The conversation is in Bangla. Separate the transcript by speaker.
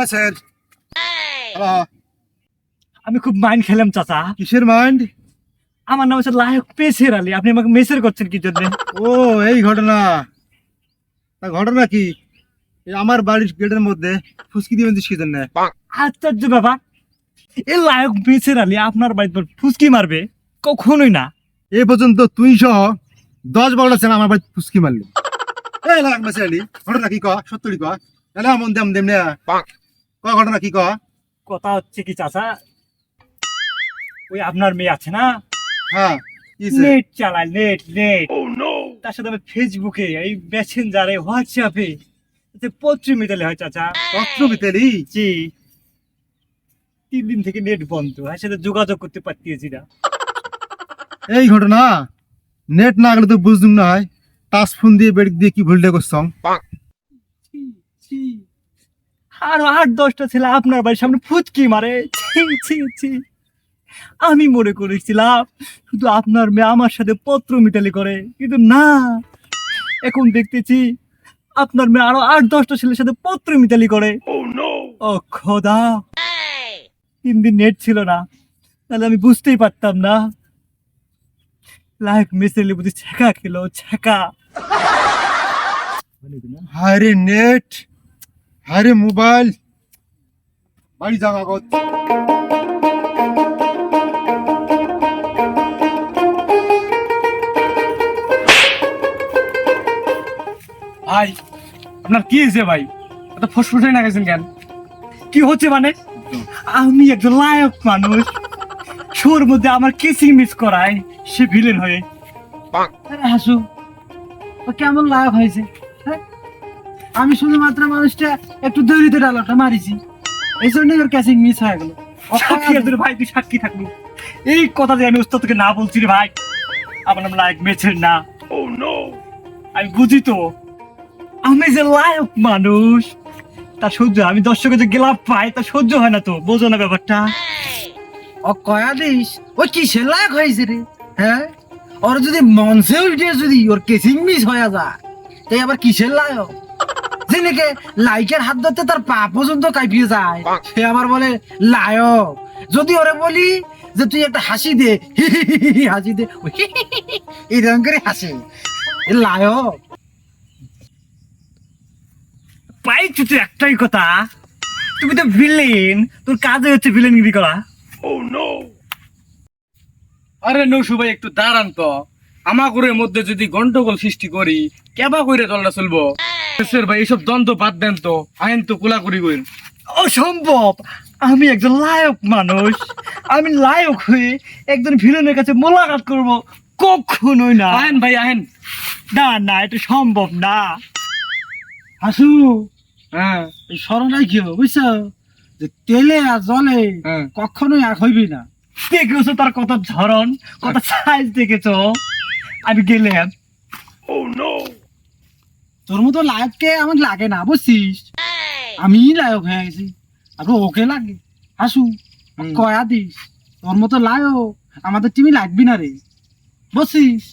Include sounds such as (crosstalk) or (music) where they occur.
Speaker 1: মেসের
Speaker 2: আমি খুব মাইন্ড খেলাম চাচা।
Speaker 1: কিসের মাইন্ড?
Speaker 2: আমার নাম হচ্ছে লায়ক পেসের আলী। আপনি আমাকে মেসের করছেন কি জন্য?
Speaker 1: ও এই ঘটনা। তা ঘটনা কি? আমার বাড়ির গেটের মধ্যে ফুসকি দিবেন কি জন্য?
Speaker 2: আশ্চর্য ব্যাপার এ লায়ক মেসের আলী আপনার বাড়িতে ফুসকি মারবে? কখনোই না।
Speaker 1: এ পর্যন্ত তুই সহ দশ বারোটা ছেলে আমার বাড়িতে ফুসকি মারলি। এই লাগ মেসে আলি ঘটনা কি ক? সত্যি ক এলা মন দেম দেম নে। ক ঘটনা কি ক?
Speaker 2: কথা হচ্ছে কি চাচা? ওই আপনার মেয়ে আছে না?
Speaker 1: হ্যাঁ
Speaker 2: নেট চালায় নেট নেট। তার সাথে আমি ফেসবুকে এই মেসেঞ্জারে হোয়াটসঅ্যাপে পত্র মিতালে হয় চাচা।
Speaker 1: পত্র বিতেলি
Speaker 2: জি। তিন দিন থেকে নেট বন্ধ আর সাথে যোগাযোগ করতে পারতেছি না।
Speaker 1: এই ঘটনা? নেট না গেলে তো বুঝলুম না হয়। টাচ ফোন দিয়ে বেড়ি দিয়ে কি ভুলটা করছং?
Speaker 2: ছি, ছি। আরও আট দশটা ছেলে আপনার বাড়ির সামনে ফুচকি মারে। ছি ছি ছি। আমি মনে করেছিলাম শুধু আপনার মেয়ে আমার সাথে পত্র মিটালি করে কিন্তু না। এখন দেখতেছি আপনার মেয়ে আরও আট দশটা ছেলের সাথে পত্র মিতালি করে। ও খোদা। তিন দিন নেট ছিল না তাহলে আমি বুঝতেই পারতাম না। লাইক মিসেলি বুঝি ছেঁকা খেলো ছেঁকা।
Speaker 1: হায় রে নেট! হায় রে মোবাইল। বাড়ি যা কাগজ
Speaker 3: ভাই আপনার কি হয়েছে ভাই? এত ফুসফুসে না গেছেন কেন?
Speaker 2: কি হচ্ছে মানে? আমি একজন লায়ক মানুষ। শোর মধ্যে আমার কিসিং মিস করায় সে ভিলেন হয়ে।
Speaker 4: আরে হাসু ও কেমন লাভ হয়েছে? হ্যাঁ? আমি শুধুমাত্র মানুষটা একটু দৈরিতে ডালাটা মারিছি। এই জন্যই ওর ক্যাচিং মিস হয়ে গেল।
Speaker 2: সাক্ষী ভাই তুই সাক্ষী থাকবি। এই কথা যে আমি উস্তাদ তোকে না বলছি রে ভাই আমার নাম লায়ক মেছের না। আমি বুঝি তো আমি যে লায়ক মানুষ তা সহ্য আমি দর্শকের যে গেলাপ পাই তা সহ্য হয় না তো বোঝো না ব্যাপারটা।
Speaker 4: ও কয়া দিস ও কিসের লায়ক হয়েছে রে? হ্যাঁ? ওর যদি উঠে যদি ওর কেচিং মিস হয়ে যায় তাই আবার কিসের লায়ক? যেনেকে লাইকের হাত ধরতে তার পা পর্যন্ত কাঁপিয়ে যায়। সে আবার বলে লায়ক। যদি ওরে বলি যে তুই একটা হাসি দে। (laughs) হাসি দে। (laughs) এরকম করে হাসে। এ লায়ক।
Speaker 2: পাই তো একটাই কথা। তুমি তো ভিলেন তোর কাজে হচ্ছে ভিলেনগিরি করা।
Speaker 3: আরে নৌসু ভাই একটু দাঁড়ান তো। আমাগুরের মধ্যে যদি গন্ডগোল সৃষ্টি করি কেবা কইরে দলটা চলবো? স্যার ভাই এইসব দ্বন্দ্ব বাদ দেন তো। আইন তো কুলা করি কইন
Speaker 2: অসম্ভব! আমি একজন লায়ক মানুষ। আমি লায়ক হয়ে একজন ভিলেনের কাছে মোলাকাত করব কখনোই না।
Speaker 3: আহেন ভাই আহেন।
Speaker 2: না না এটা সম্ভব না।
Speaker 4: হাসু
Speaker 3: হ্যাঁ।
Speaker 4: কি হবে বুঝছ? যে তেলে আর জলে
Speaker 3: হ্যাঁ।
Speaker 4: কখনোই এক হইবি না।
Speaker 2: দেখেছ তার কত ধরন কত সাইজ দেখেছ? আমি গেলাম।
Speaker 4: তোর মতো লায়ককে আমার লাগে না বুঝছিস? আমি লায়ক হয়ে গেছি আর ওকে লাগে। হাসু কয়া দিস তোর মতো লায়ক আমাদের টিমে লাগবি না রে বুঝছিস?